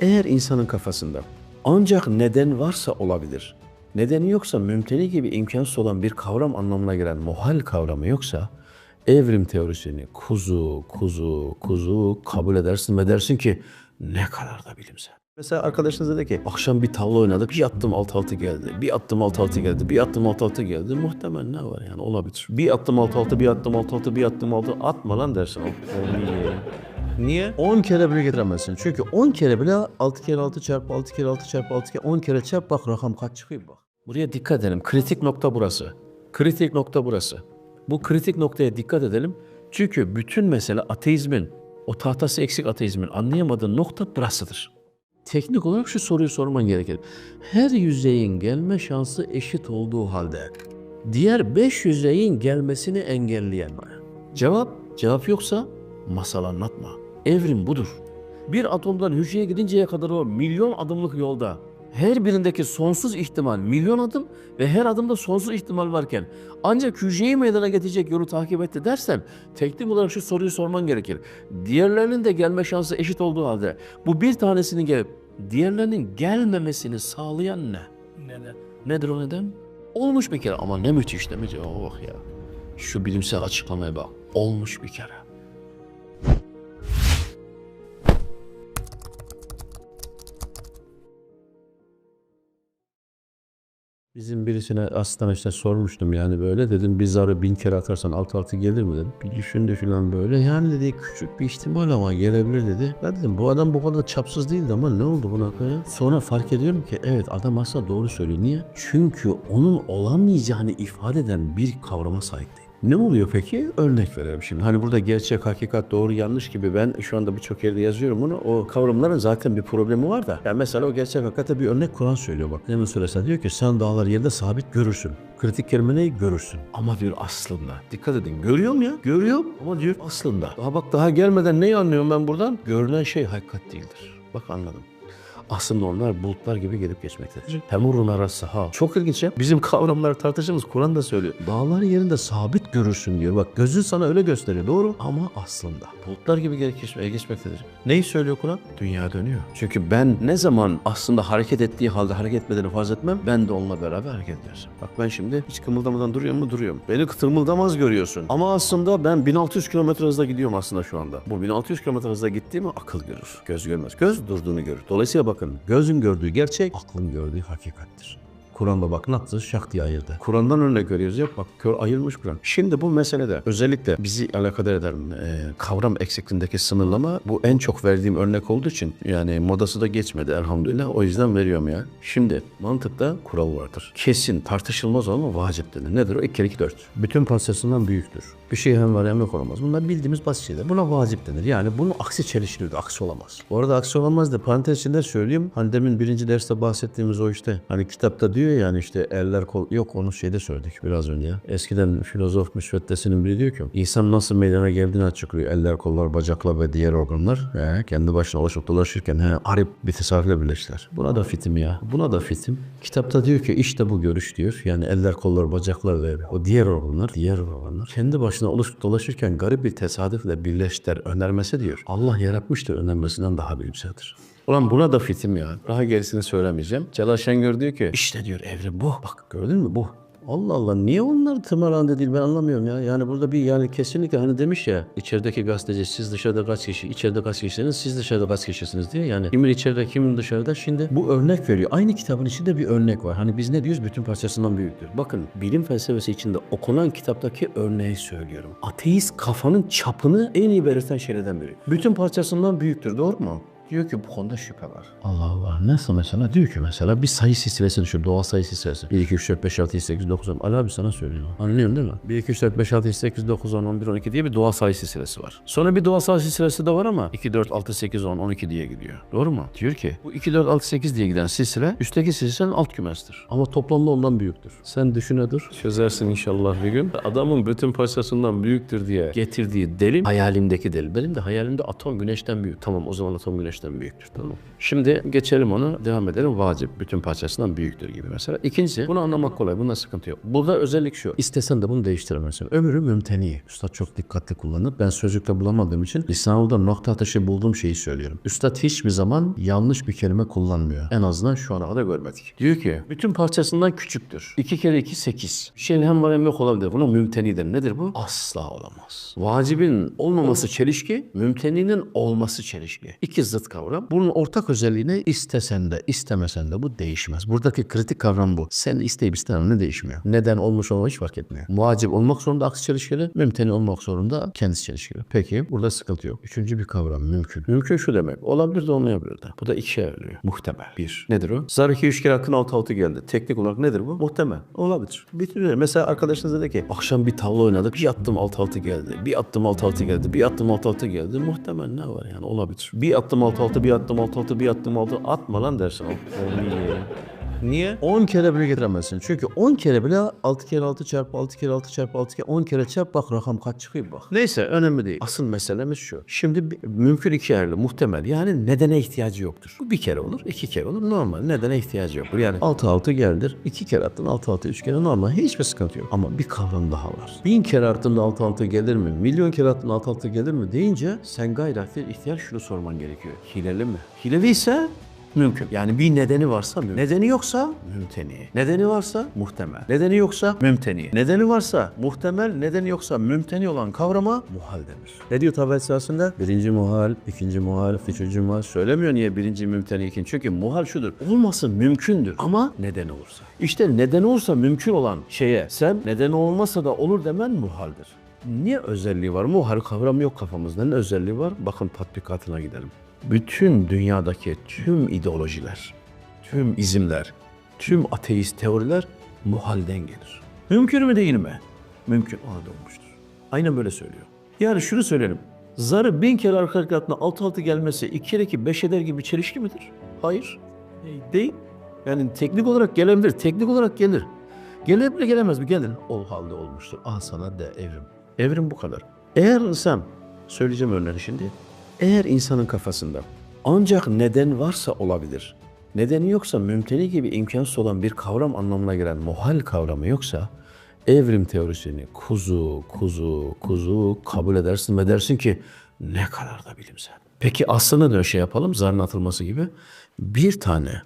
Eğer insanın kafasında ancak neden varsa olabilir, nedeni yoksa mümteni gibi imkansız olan bir kavram anlamına gelen muhal kavramı yoksa evrim teorisini kuzu, kuzu, kuzu kabul edersin ve dersin ki ne kadar da bilimsel. Mesela arkadaşınız dedi ki akşam bir tavla oynadık bir attım alt altı geldi. Bir attım alt altı geldi. Bir attım alt altı geldi. Muhtemel ne var yani olabilir. Bir attım alt altı bir attım alt altı bir attım alt altı atma lan dersin. Niye? Niye? 10 kere bile getiremezsin. Çünkü 10 kere bile 6 kere 6 çarpı 6 kere 6 çarpı 6 kere 10 kere çarp bak rakam kaç çıkıyor bak. Buraya dikkat edelim. Kritik nokta burası. Kritik nokta burası. Bu kritik noktaya dikkat edelim. Çünkü bütün mesele ateizmin, o tahtası eksik ateizmin anlayamadığı nokta burasıdır. Teknik olarak şu soruyu sorman gerekir. Her yüzeyin gelme şansı eşit olduğu halde diğer beş yüzeyin gelmesini engelleyen var. Cevap, cevap yoksa masal anlatma. Evrim budur. Bir atomdan hücreye gidinceye kadar o milyon adımlık yolda her birindeki sonsuz ihtimal milyon adım ve her adımda sonsuz ihtimal varken ancak hücreyi meydana getirecek yolu takip etti dersen teknik olarak şu soruyu sorman gerekir. Diğerlerinin de gelme şansı eşit olduğu halde bu bir tanesinin gelip diğerlerinin gelmemesini sağlayan ne? Neden? Nedir o neden? Olmuş bir kere ama ne müthiş değil mi? Oh ya. Şu bilimsel açıklamaya bak. Olmuş bir kere. Bizim birisine aslan işte sormuştum yani böyle dedim bir zarı bin kere atarsan alt altı gelir mi dedim. Bir düşündü falan böyle yani dedi küçük bir ihtimal ama gelebilir dedi. Ben dedim bu adam bu kadar çapsız değildi ama ne oldu buna ya? Sonra fark ediyorum ki evet adam aslında doğru söylüyor. Niye? Çünkü onun olamayacağını ifade eden bir kavrama sahip değil. Ne oluyor peki? Örnek verelim şimdi. Hani burada gerçek, hakikat, doğru, yanlış gibi ben şu anda birçok yerde yazıyorum bunu. O kavramların zaten bir problemi var da. Yani mesela o gerçek hakikate bir örnek Kur'an söylüyor bak. Hemen söylesen diyor ki sen dağları yerde sabit görürsün. Kritik kelime ne? Görürsün. Ama diyor aslında. Dikkat edin. Görüyorum ya. Görüyorum ama diyor aslında. Daha bak daha gelmeden neyi anlıyorum ben buradan? Görünen şey hakikat değildir. Bak anladım. Aslında onlar bulutlar gibi gelip geçmektedir. Temurun arası ha. Çok ilginç ya. Bizim kavramları tartışımız Kur'an da söylüyor. Dağlar yerinde sabit görürsün diyor. Bak gözün sana öyle gösteriyor. Doğru. Ama aslında bulutlar gibi gelip geçme- geçmektedir. Neyi söylüyor Kur'an? Dünya dönüyor. Çünkü ben ne zaman aslında hareket ettiği halde hareket etmediğini farz etmem. Ben de onunla beraber hareket ederim. Bak ben şimdi hiç kımıldamadan duruyor mu? Duruyorum. Beni kıtırmıldamaz görüyorsun. Ama aslında ben 1600 kilometre hızla gidiyorum aslında şu anda. Bu 1600 kilometre hızla gittiğimi akıl görür. Göz görmez. Göz durduğunu görür. Dolayısıyla bakın gözün gördüğü gerçek, aklın gördüğü hakikattir. Kur'an'da bak nasıl şak diye ayırdı. Kur'an'dan örnek veriyoruz ya bak kör ayırmış Kur'an. Şimdi bu meselede özellikle bizi alakadar eden e, kavram eksikliğindeki sınırlama bu en çok verdiğim örnek olduğu için yani modası da geçmedi elhamdülillah o yüzden veriyorum ya. Şimdi mantıkta kural vardır. Kesin tartışılmaz ama vacip denir. Nedir o? 2 kere 2 4. Bütün parçasından büyüktür. Bir şey hem var hem yok olamaz. Bunlar bildiğimiz basit şeyler. Buna vacip denir. Yani bunun aksi çelişkilidir. Aksi olamaz. Bu arada aksi olamaz da parantez içinde söyleyeyim. Hani demin birinci derste bahsettiğimiz o işte. Hani kitapta diyor yani işte eller kol... Yok onu şeyde söyledik biraz önce ya. Eskiden filozof müsveddesinin biri diyor ki insan nasıl meydana geldiğini açıklıyor. Eller, kollar, bacaklar ve diğer organlar. He, kendi başına dolaşıp dolaşırken he, arip bir tesarrufla birleştiler. Buna da fitim ya. Buna da fitim. Kitapta diyor ki işte bu görüş diyor. Yani eller, kollar, bacaklar ve o diğer organlar, diğer organlar kendi başına oluşup dolaşırken garip bir tesadüfle birleştiler önermesi diyor. Allah yaratmıştır önermesinden daha bilimseldir. Ulan buna da fitim ya. Daha gerisini söylemeyeceğim. Celal Şengör diyor ki işte diyor evrim bu. Bak gördün mü bu. Allah Allah niye onlar tımarhanede değil ben anlamıyorum ya. Yani burada bir yani kesinlikle hani demiş ya içerideki gazeteci siz dışarıda kaç kişi, içeride kaç kişisiniz, siz dışarıda kaç kişisiniz diye. Yani kimin içeride kimin dışarıda şimdi bu örnek veriyor. Aynı kitabın içinde bir örnek var. Hani biz ne diyoruz bütün parçasından büyüktür. Bakın bilim felsefesi içinde okunan kitaptaki örneği söylüyorum. Ateist kafanın çapını en iyi belirten şeylerden biri. Bütün parçasından büyüktür doğru mu? Diyor ki bu konuda şüphe var. Allah Allah. Nasıl mesela? Diyor ki mesela bir sayı silsilesi düşün. Doğal sayı silsilesi. 1, 2, 3, 4, 5, 6, 7, 8, 9, 10. Ali abi sana söylüyor. Anlıyorsun değil mi? 1, 2, 3, 4, 5, 6, 7, 8, 9, 10, 11, 12 diye bir doğal sayı silsilesi var. Sonra bir doğal sayı silsilesi de var ama 2, 4, 6, 8, 10, 12 diye gidiyor. Doğru mu? Diyor ki bu 2, 4, 6, 8 diye giden silsile üstteki silsilenin alt kümesidir. Ama toplamda ondan büyüktür. Sen düşüne dur. Çözersin inşallah bir gün. Adamın bütün parçasından büyüktür diye getirdiği delil hayalimdeki delil. Benim de hayalimde atom güneşten büyük. Tamam o zaman atom güneşten baştan büyüktür. Tamam? Şimdi geçelim onu devam edelim. Vacip bütün parçasından büyüktür gibi mesela. İkincisi bunu anlamak kolay. Bunda sıkıntı yok. Burada özellik şu. İstesen de bunu değiştiremezsin. Ömrü mümteni. Üstad çok dikkatli kullanır. Ben sözlükte bulamadığım için lisanımda nokta atışı bulduğum şeyi söylüyorum. Üstad hiçbir zaman yanlış bir kelime kullanmıyor. En azından şu ana kadar görmedik. Diyor ki bütün parçasından küçüktür. 2 kere 2 8. Bir şeyin hem var hem yok olabilir. Buna mümtenidir. Nedir bu? Asla olamaz. Vacibin olmaması çelişki, mümteninin olması çelişki. İki zıt kavram. Bunun ortak özelliğini istesen de istemesen de bu değişmez. Buradaki kritik kavram bu. Sen isteyip istemem ne değişmiyor. Neden olmuş olma hiç fark etmiyor. Vacip olmak zorunda aksi çelişkili, mümteni olmak zorunda kendisi çelişkili. Peki burada sıkıntı yok. Üçüncü bir kavram mümkün. Mümkün şu demek. Olabilir de olmayabilir de. Bu da iki şey. Muhtemel. Bir. Nedir o? Zar 2 3 kere hakkın 6 6 geldi. Teknik olarak nedir bu? Muhtemel. Olabilir. Bitiriyor. Mesela arkadaşınız dedi ki akşam bir tavla oynadık. Bir attım 6 6 geldi. Bir attım 6 6 geldi. Bir attım 6 6 geldi. Muhtemel ne var yani olabilir. Bir attım 6 6 bir attım 6 6 bir attım 6 atma lan dersin. o. Niye? Niye? 10 kere bile getiremezsin. Çünkü 10 kere bile 6 kere 6 çarpı 6 kere 6 çarpı 6 kere 10 kere çarp bak rakam kaç çıkıyor bak. Neyse önemli değil. Asıl meselemiz şu. Şimdi mümkün iki yerli muhtemel. Yani nedene ihtiyacı yoktur. Bu bir kere olur, iki kere olur. Normal. Nedene ihtiyacı yoktur. Yani 6 6 geldir. 2 kere attın 6 6 3 kere normal. Hiçbir sıkıntı yok. Ama bir kavram daha var. Bin kere attın 6 6 gelir mi? Milyon kere attın 6 6 gelir mi? Deyince sen gayret bir ihtiyar şunu sorman gerekiyor. Hileli mi? Hileli ise Mümkün. Yani bir nedeni varsa mümkün. Nedeni yoksa mümteni. Nedeni varsa muhtemel. Nedeni yoksa mümteni. Nedeni varsa muhtemel, nedeni yoksa mümteni olan kavrama muhal denir. Ne diyor tabel esasında? Birinci muhal, ikinci muhal, üçüncü muhal. Söylemiyor niye birinci mümteni, ikinci. Çünkü muhal şudur. Olması mümkündür ama nedeni olursa. İşte nedeni olursa mümkün olan şeye sen nedeni olmasa da olur demen muhaldir. Niye özelliği var? Muhal kavramı yok kafamızda. Ne özelliği var? Bakın tatbikatına gidelim. Bütün dünyadaki tüm ideolojiler, tüm izimler, tüm ateist teoriler muhalden gelir. Mümkün mü değil mi? Mümkün. O halde olmuştur. Aynen böyle söylüyor. Yani şunu söyleyelim. Zarı bin kere arka arkaya attığında altı gelmesi iki kere iki beş eder gibi bir çelişki midir? Hayır. Değil. Yani teknik olarak gelebilir. Teknik olarak gelir. Gelebilir gelemez mi? Gelir. O halde olmuştur. Al sana de evrim. Evrim bu kadar. Eğer insan, söyleyeceğim örneğini şimdi. Eğer insanın kafasında ancak neden varsa olabilir. Nedeni yoksa mümteni gibi imkansız olan bir kavram anlamına gelen muhal kavramı yoksa evrim teorisini kuzu kuzu kuzu kabul edersin ve dersin ki ne kadar da bilimsel. Peki aslında da şey yapalım zarın atılması gibi bir tane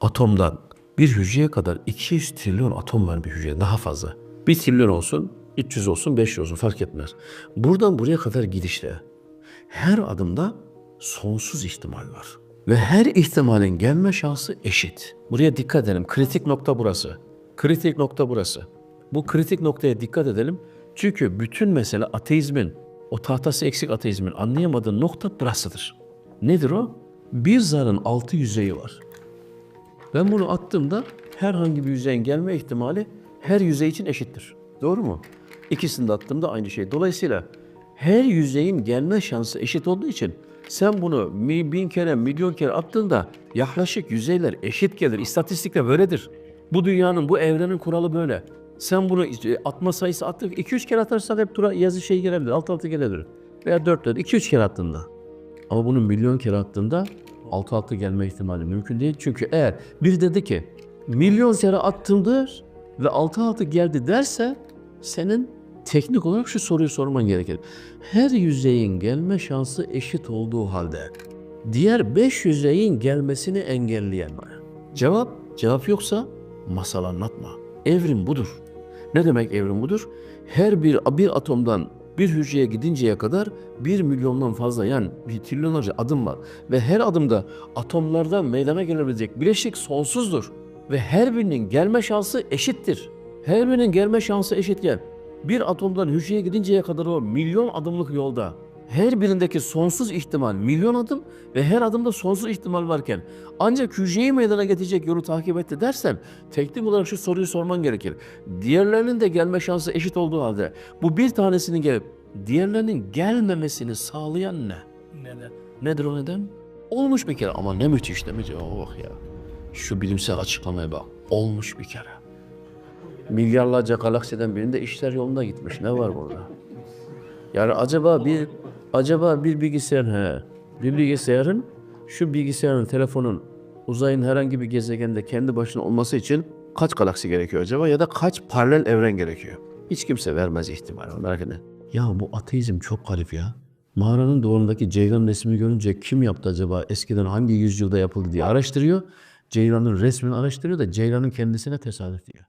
atomdan bir hücreye kadar 200 trilyon atom var bir hücrede daha fazla. 1 trilyon olsun, 300 olsun, 500 olsun fark etmez. Buradan buraya kadar gidişte her adımda sonsuz ihtimal var. Ve her ihtimalin gelme şansı eşit. Buraya dikkat edelim. Kritik nokta burası. Kritik nokta burası. Bu kritik noktaya dikkat edelim. Çünkü bütün mesele ateizmin, o tahtası eksik ateizmin anlayamadığı nokta burasıdır. Nedir o? Bir zarın altı yüzeyi var. Ben bunu attığımda herhangi bir yüzeyin gelme ihtimali her yüzey için eşittir. Doğru mu? İkisini de attığımda aynı şey. Dolayısıyla her yüzeyin gelme şansı eşit olduğu için sen bunu bin kere, milyon kere attığında yaklaşık yüzeyler eşit gelir. İstatistikte böyledir. Bu dünyanın, bu evrenin kuralı böyle. Sen bunu işte atma sayısı attık. 2-3 kere atarsan hep tura yazı şey gelebilir. Alt alta gelebilir. Veya 4 4 2-3 kere attığında. Ama bunu milyon kere attığında altı altı gelme ihtimali mümkün değil. Çünkü eğer biri dedi ki milyon kere attımdır ve altı altı geldi derse senin teknik olarak şu soruyu sorman gerekir. Her yüzeyin gelme şansı eşit olduğu halde diğer beş yüzeyin gelmesini engelleyen var. Cevap, cevap yoksa masal anlatma. Evrim budur. Ne demek evrim budur? Her bir bir atomdan bir hücreye gidinceye kadar bir milyondan fazla yani bir trilyonlarca adım var. Ve her adımda atomlardan meydana gelebilecek bileşik sonsuzdur. Ve her birinin gelme şansı eşittir. Her birinin gelme şansı eşitken bir atomdan hücreye gidinceye kadar o milyon adımlık yolda her birindeki sonsuz ihtimal milyon adım ve her adımda sonsuz ihtimal varken ancak hücreyi meydana getirecek yolu takip etti dersen teknik olarak şu soruyu sorman gerekir. Diğerlerinin de gelme şansı eşit olduğu halde bu bir tanesinin gelip diğerlerinin gelmemesini sağlayan ne? Neden? Nedir o neden? Olmuş bir kere ama ne müthiş değil mi? Oh ya. Şu bilimsel açıklamaya bak. Olmuş bir kere. Milyarlarca galaksiden birinde işler yolunda gitmiş. Ne var burada? Yani acaba bir acaba bir bilgisayar he, bir bilgisayarın şu bilgisayarın, telefonun uzayın herhangi bir gezegende kendi başına olması için kaç galaksi gerekiyor acaba ya da kaç paralel evren gerekiyor? Hiç kimse vermez ihtimal etme. Ya bu ateizm çok garip ya. Mağaranın duvarındaki Ceylan resmini görünce kim yaptı acaba eskiden hangi yüzyılda yapıldı diye araştırıyor. Ceylan'ın resmini araştırıyor da Ceylan'ın kendisine tesadüf diyor.